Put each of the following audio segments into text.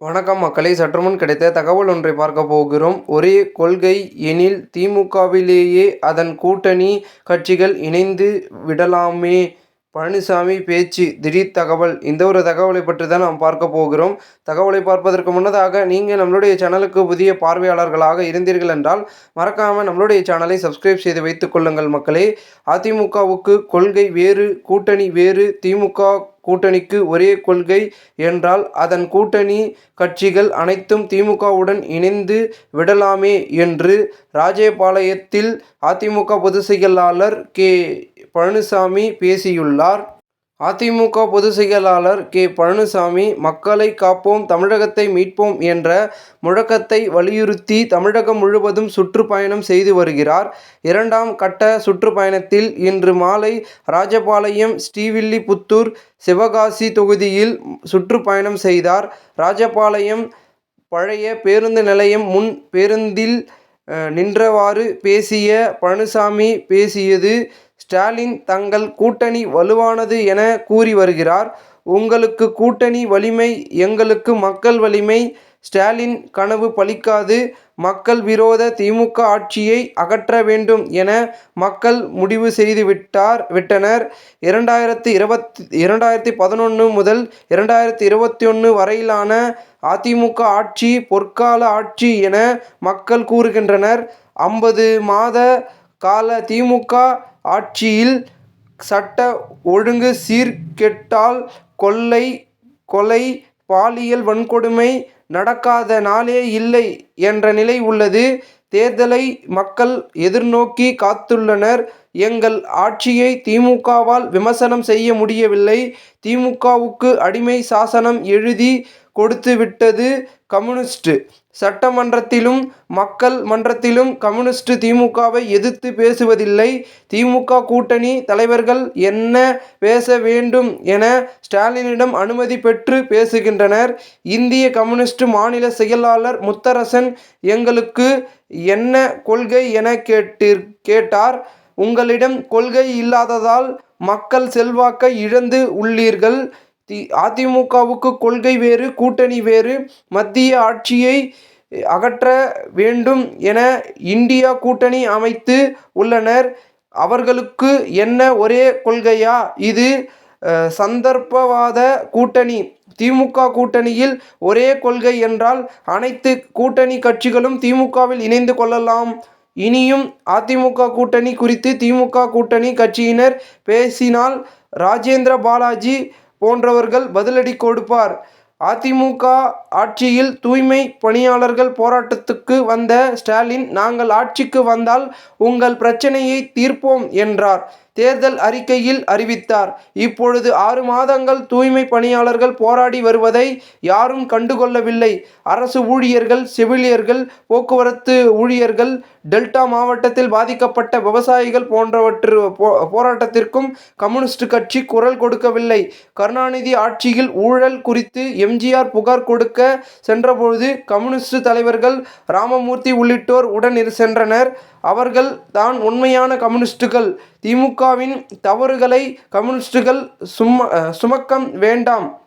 வணக்கம் மக்களை. சற்றுமுன் கிடைத்த தகவல் ஒன்றை பார்க்க போகிறோம். ஒரே கொள்கை எனில் திமுகவிலேயே அதன் கூட்டணி கட்சிகள் இணைந்து விடலாமே பழனிசாமி பேச்சு திடீர் தகவல் இந்த ஒரு தகவலை பற்றி தான் நாம் பார்க்க போகிறோம். தகவலை பார்ப்பதற்கு முன்னதாக நீங்கள் நம்மளுடைய சேனலுக்கு புதிய பார்வையாளர்களாக இருந்தீர்கள் என்றால் மறக்காமல் நம்மளுடைய சேனலை சப்ஸ்கிரைப் செய்து வைத்துக் கொள்ளுங்கள் மக்களே. அதிமுகவுக்கு கொள்கை வேறு கூட்டணி வேறு திமுக கூட்டணிக்கு ஒரே கொள்கை என்றால் அதன் கூட்டணி கட்சிகள் அனைத்தும் திமுகவுடன் இணைந்து விடலாமே என்று ராஜபாளையத்தில் அதிமுக பொதுச் செயலாளர் கே. பழனிசாமி பேசியுள்ளார். அதிமுக பொதுச் செயலாளர் கே. பழனிசாமி மக்களை காப்போம் தமிழகத்தை மீட்போம் என்ற முழக்கத்தை வலியுறுத்தி தமிழகம் முழுவதும் சுற்றுப்பயணம் செய்து வருகிறார். இரண்டாம் கட்ட சுற்றுப்பயணத்தில் இன்று மாலை ராஜபாளையம் ஸ்ரீவில்லிபுத்தூர் சிவகாசி தொகுதியில் சுற்றுப்பயணம் செய்தார். ராஜபாளையம் பழைய பேருந்து நிலையம் முன் பேருந்தில் நின்றவாறு பேசிய பழனிசாமி பேசியது ஸ்டாலின் தங்கள் கூட்டணி வலுவானது என கூறி வருகிறார். உங்களுக்கு கூட்டணி வலிமை எங்களுக்கு மக்கள் வலிமை ஸ்டாலின் கனவு பலிக்காது மக்கள் விரோத திமுக ஆட்சியை அகற்ற வேண்டும் என மக்கள் முடிவு செய்து விட்டார் விட்டனர். இரண்டாயிரத்தி இருபத்தி இரண்டாயிரத்தி பதினொன்று முதல் இரண்டாயிரத்தி இருபத்தி ஒன்று வரையிலான அதிமுக ஆட்சி பொற்கால ஆட்சி என மக்கள் கூறுகின்றனர். ஐம்பது மாத கால திமுக ஆட்சியில் சட்ட ஒழுங்கு சீர்கெட்டால் கொள்ளை கொலை பாலியல் வன்கொடுமை நடக்காத நாளே இல்லை என்ற நிலை உள்ளது. தேர்தலை மக்கள் எதிர்நோக்கி காத்துள்ளனர். எங்கள் ஆட்சியை திமுகவால் விமர்சனம் செய்ய முடியவில்லை. திமுகவுக்கு அடிமை சாசனம் எழுதி கொடுத்துவிட்டது கம்யூனிஸ்ட். சட்டமன்றத்திலும் மக்கள் மன்றத்திலும் கம்யூனிஸ்ட் திமுகவை எதிர்த்து பேசுவதில்லை. திமுக கூட்டணி தலைவர்கள் என்ன பேச வேண்டும் என ஸ்டாலினிடம் அனுமதி பெற்று பேசுகின்றனர். இந்திய கம்யூனிஸ்ட் மாநில செயலாளர் முத்தரசன் எங்களுக்கு என்ன கொள்கை என கேட்டு கேட்டார். உங்களிடம் கொள்கை இல்லாததால் மக்கள் செல்வாக்கை இழந்து உள்ளீர்கள். தி அதிமுகவுக்கு கொள்கை வேறு கூட்டணி வேறு மத்திய ஆட்சியை அகற்ற வேண்டும் என இந்தியா கூட்டணி அமைத்து உள்ளனர். அவர்களுக்கு என்ன ஒரே கொள்கையா? இது சந்தர்ப்பவாத கூட்டணி. திமுக கூட்டணியில் ஒரே கொள்கை என்றால் அனைத்து கூட்டணி கட்சிகளும் திமுகவில் இணைந்து கொள்ளலாம். இனியும் அதிமுக கூட்டணி குறித்து திமுக கூட்டணி கட்சியினர் பேசினால் ராஜேந்திர பாலாஜி போன்றவர்கள் பதிலடி கொடுப்பார். அதிமுக ஆட்சியில் தூய்மை பணியாளர்கள் போராட்டத்துக்கு வந்த ஸ்டாலின் நாங்கள் ஆட்சிக்கு வந்தால் உங்கள் பிரச்சனையை தீர்ப்போம் என்றார். தேர்தல் அறிக்கையில் அறிவித்தார். இப்பொழுது ஆறு மாதங்கள் தூய்மை பணியாளர்கள் போராடி வருவதை யாரும் கண்டுகொள்ளவில்லை. அரசு ஊழியர்கள் செவிலியர்கள் போக்குவரத்து ஊழியர்கள் டெல்டா மாவட்டத்தில் பாதிக்கப்பட்ட விவசாயிகள் போன்றவற்று போராட்டத்திற்கும் கம்யூனிஸ்ட் கட்சி குரல் கொடுக்கவில்லை. கருணாநிதி ஆட்சியில் ஊழல் குறித்து எம்ஜிஆர் புகார் கொடுக்க சென்றபொழுது கம்யூனிஸ்ட் தலைவர்கள் ராமமூர்த்தி உள்ளிட்டோர் உடன் சென்றனர். அவர்கள் தான் உண்மையான கம்யூனிஸ்டுகள். திமுக திமுகவின் தவறுகளை கம்யூனிஸ்டுகள் சும சுமக்கம் வேண்டாம்.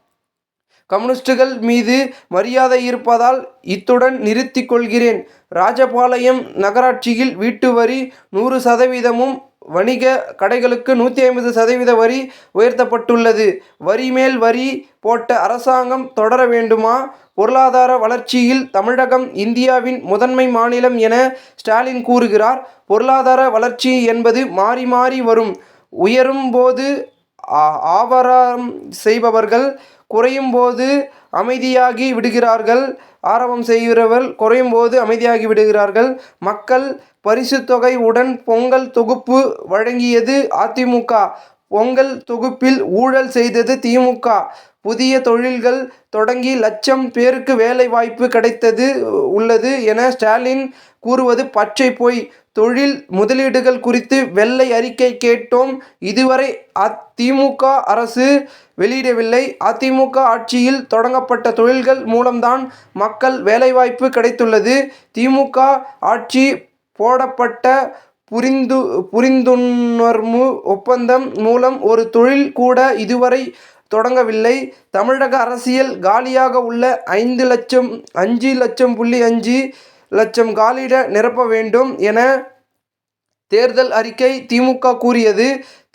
கம்யூனிஸ்டுகள் மீது மரியாதை இருப்பதால் இத்துடன் நிறுத்திக் கொள்கிறேன். ராஜபாளையம் நகராட்சியில் வீட்டு வரி நூறு சதவீதமும் வணிக கடைகளுக்கு நூற்றி ஐம்பது சதவீத வரி உயர்த்தப்பட்டுள்ளது. வரி மேல் வரி போட்ட அரசாங்கம் தொடர வேண்டுமா? பொருளாதார வளர்ச்சியில் தமிழகம் இந்தியாவின் முதன்மை மாநிலம் என ஸ்டாலின் கூறுகிறார். பொருளாதார வளர்ச்சி என்பது மாறி மாறி வரும். உயரும் போது ஆவரம் செய்பவர்கள் குறையும் போது அமைதியாகி விடுகிறார்கள். ஆரம்பம் செய்கிறவர் குறையும் போது அமைதியாகி விடுகிறார்கள். மக்கள் பரிசு தொகை உடன் பொங்கல் தொகுப்பு வழங்கியது அதிமுக. பொங்கல் தொகுப்பில் ஊழல் செய்தது திமுக. புதிய தொழில்கள் தொடங்கி லட்சம் பேருக்கு வேலை வாய்ப்பு கிடைத்தது உள்ளது என ஸ்டாலின் கூறுவது பச்சை பொய். தொழில் முதலீடுகள் குறித்து வெள்ளை அறிக்கை கேட்டோம். இதுவரை அதிமுக அரசு வெளியிடவில்லை. அதிமுக ஆட்சியில் தொடங்கப்பட்ட தொழில்கள் மூலம்தான் மக்கள் வேலைவாய்ப்பு கிடைத்துள்ளது. திமுக ஆட்சி போடப்பட்ட புரிந்து புரிந்துணர்வு ஒப்பந்தம் மூலம் ஒரு தொழில் கூட இதுவரை தொடங்கவில்லை. தமிழக அரசியல் காலியாக உள்ள ஐந்து லட்சம் அஞ்சு லட்சம் புள்ளி அஞ்சு லட்சம் காலியிட நிரப்ப வேண்டும் என தேர்தல் அறிக்கை திமுக கூறியது.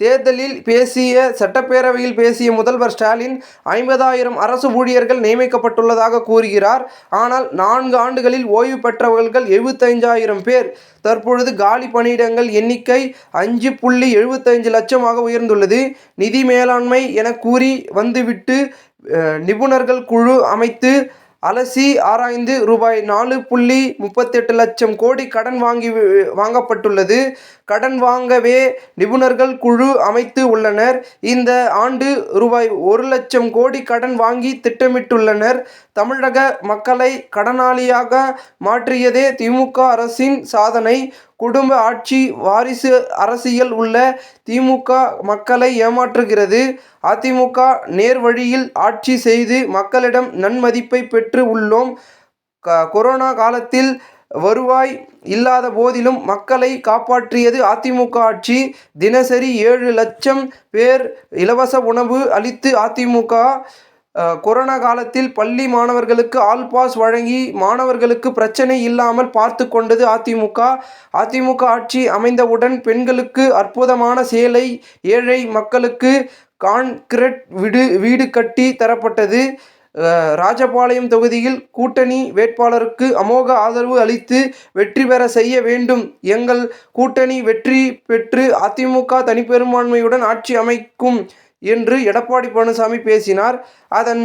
தேர்தலில் பேசிய சட்டப்பேரவையில் பேசிய முதல்வர் ஸ்டாலின் ஐம்பதாயிரம் அரசு ஊழியர்கள் நியமிக்கப்பட்டுள்ளதாக கூறுகிறார். ஆனால் நான்கு ஆண்டுகளில் ஓய்வு பெற்றவர்கள் எழுபத்தைந்தாயிரம் பேர். தற்பொழுது காலி பணியிடங்கள் எண்ணிக்கை அஞ்சு புள்ளி எழுபத்தைந்து லட்சமாக உயர்ந்துள்ளது. நிதி மேலாண்மை என கூறி வந்துவிட்டு நிபுணர்கள் குழு அமைத்து அலசி ஆராய்ந்து ரூபாய் நாலு புள்ளி முப்பத்தெட்டு லட்சம் கோடி கடன் வாங்கி வாங்கப்பட்டுள்ளது. கடன் வாங்கவே நிபுணர்கள் குழு அமைத்து உள்ளனர். இந்த ஆண்டு ரூபாய் ஒரு லட்சம் கோடி கடன் வாங்கி திட்டமிட்டுள்ளனர். தமிழக மக்களை கடனாளியாக மாற்றியதே திமுக அரசின் சாதனை. குடும்ப ஆட்சி வாரிசு அரசியல் உள்ள திமுக மக்களை ஏமாற்றுகிறது. அதிமுக நேர் வழியில் ஆட்சி செய்து மக்களிடம் நன்மதிப்பை பெற்று உள்ளோம். க கொரோனா காலத்தில் வருவாய் இல்லாத போதிலும் மக்களை காப்பாற்றியது அதிமுக ஆட்சி. தினசரி ஏழு லட்சம் பேர் இலவச உணவு அளித்து அதிமுக கொரோனா காலத்தில் பள்ளி மாணவர்களுக்கு ஆல் பாஸ் வழங்கி மாணவர்களுக்கு பிரச்சனை இல்லாமல் பார்த்து கொண்டது அதிமுக. அதிமுக ஆட்சி அமைந்தவுடன் பெண்களுக்கு அற்புதமான சேலை ஏழை மக்களுக்கு கான்கிரட் வீடு வீடு கட்டி தரப்பட்டது. ராஜபாளையம் தொகுதியில் கூட்டணி வேட்பாளருக்கு அமோக ஆதரவு அளித்து வெற்றி பெற செய்ய வேண்டும். எங்கள் கூட்டணி வெற்றி பெற்று அதிமுக தனிப்பெரும்பான்மையுடன் ஆட்சி அமைக்கும். என்று எடப்பாடி பழனிசாமி பேசினார். அதன்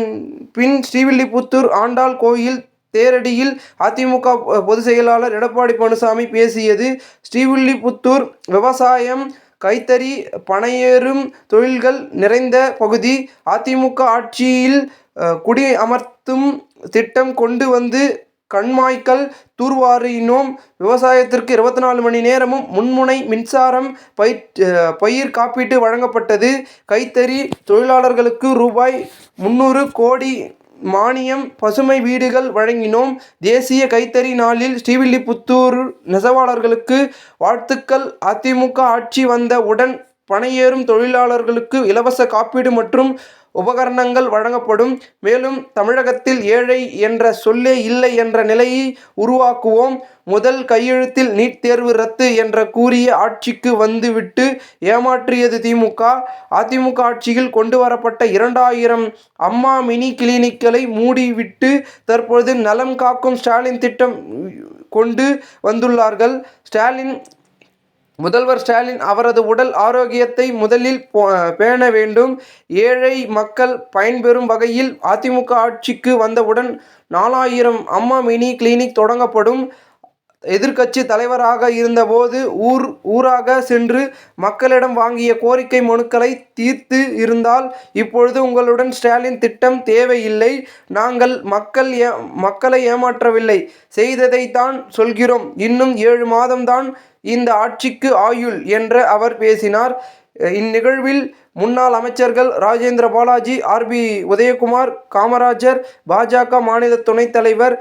பின் ஸ்ரீவில்லிபுத்தூர் ஆண்டாள் கோயில் தேரடியில் அதிமுக பொதுச் செயலாளர் எடப்பாடி பழனிசாமி பேசியது ஸ்ரீவில்லிபுத்தூர் விவசாயம் கைத்தறி பனையேறும் தொழில்கள் நிறைந்த பகுதி. அதிமுக ஆட்சியில் குடி அமர்த்தும் திட்டம் கொண்டு வந்து கண்மாய்க்கல் தூர்வாரினோம் விவசாயத்திற்கு இருபத்தி நாலு மணி நேரமும் முன்முனை மின்சாரம் பயிர் பயிர் காப்பீட்டு வழங்கப்பட்டது. கைத்தறி தொழிலாளர்களுக்கு ரூபாய் முந்நூறு கோடி மானியம் பசுமை வீடுகள் வழங்கினோம். தேசிய கைத்தறி நாளில் ஸ்ரீவில்லிபுத்தூர் நெசவாளர்களுக்கு வாழ்த்துக்கள். அதிமுக ஆட்சி வந்த உடன் பணியேறும் தொழிலாளர்களுக்கு இலவச காப்பீடு மற்றும் உபகரணங்கள் வழங்கப்படும். மேலும் தமிழகத்தில் ஏழை என்ற சொல்லே இல்லை என்ற நிலையை உருவாக்குவோம். முதல் கையெழுத்தில் நீட் தேர்வு ரத்து என்ற கூறிய ஆட்சிக்கு வந்துவிட்டு ஏமாற்றியது திமுக. அதிமுக ஆட்சியில் கொண்டு வரப்பட்ட இரண்டாயிரம் அம்மா மினி கிளினிக்களை மூடிவிட்டு தற்பொழுது நலம் காக்கும் ஸ்டாலின் திட்டம் கொண்டு வந்துள்ளார்கள். ஸ்டாலின் முதல்வர் ஸ்டாலின் அவரது உடல் ஆரோக்கியத்தை முதலில் போ- பேண வேண்டும். ஏழை மக்கள் பயன்பெறும் வகையில் அதிமுக ஆட்சிக்கு வந்தவுடன் நாலாயிரம் அம்மா மினி கிளினிக் தொடங்கப்படும். எதிர்க்கட்சி தலைவராக இருந்தபோது ஊர் ஊராக சென்று மக்களிடம் வாங்கிய கோரிக்கை மனுக்களை தீர்த்து இருந்தால் இப்பொழுது உங்களுடன் ஸ்டாலின் திட்டம் தேவையில்லை. நாங்கள் மக்கள் ஏ மக்களை ஏமாற்றவில்லை. செய்ததைத்தான் சொல்கிறோம். இன்னும் ஏழு மாதம்தான் இந்த ஆட்சிக்கு ஆயுள் என்ற அவர் பேசினார். இந்நிகழ்வில் முன்னாள் அமைச்சர்கள் ராஜேந்திர பாலாஜி ஆர்பி உதயகுமார் காமராஜர் பாஜக மாநில துணைத் தலைவர்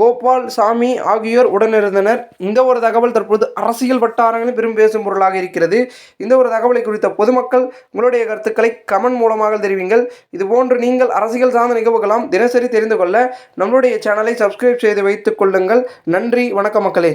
கோபால் சாமி ஆகியோர் உடனிருந்தனர். இந்த ஒரு தகவல் தற்போது அரசியல் வட்டாரங்களில் பெரும் பேசும் பொருளாக இருக்கிறது. இந்த ஒரு தகவலை குறித்த பொதுமக்கள் உங்களுடைய கருத்துக்களை கமெண்ட் மூலமாக தெரிவிங்கள். இதுபோன்று நீங்கள் அரசியல் சார்ந்த நிகழ்வுகளாம் தினசரி தெரிந்து கொள்ள நம்மளுடைய சேனலை சப்ஸ்கிரைப் செய்து வைத்துக் கொள்ளுங்கள். நன்றி வணக்க மக்களே.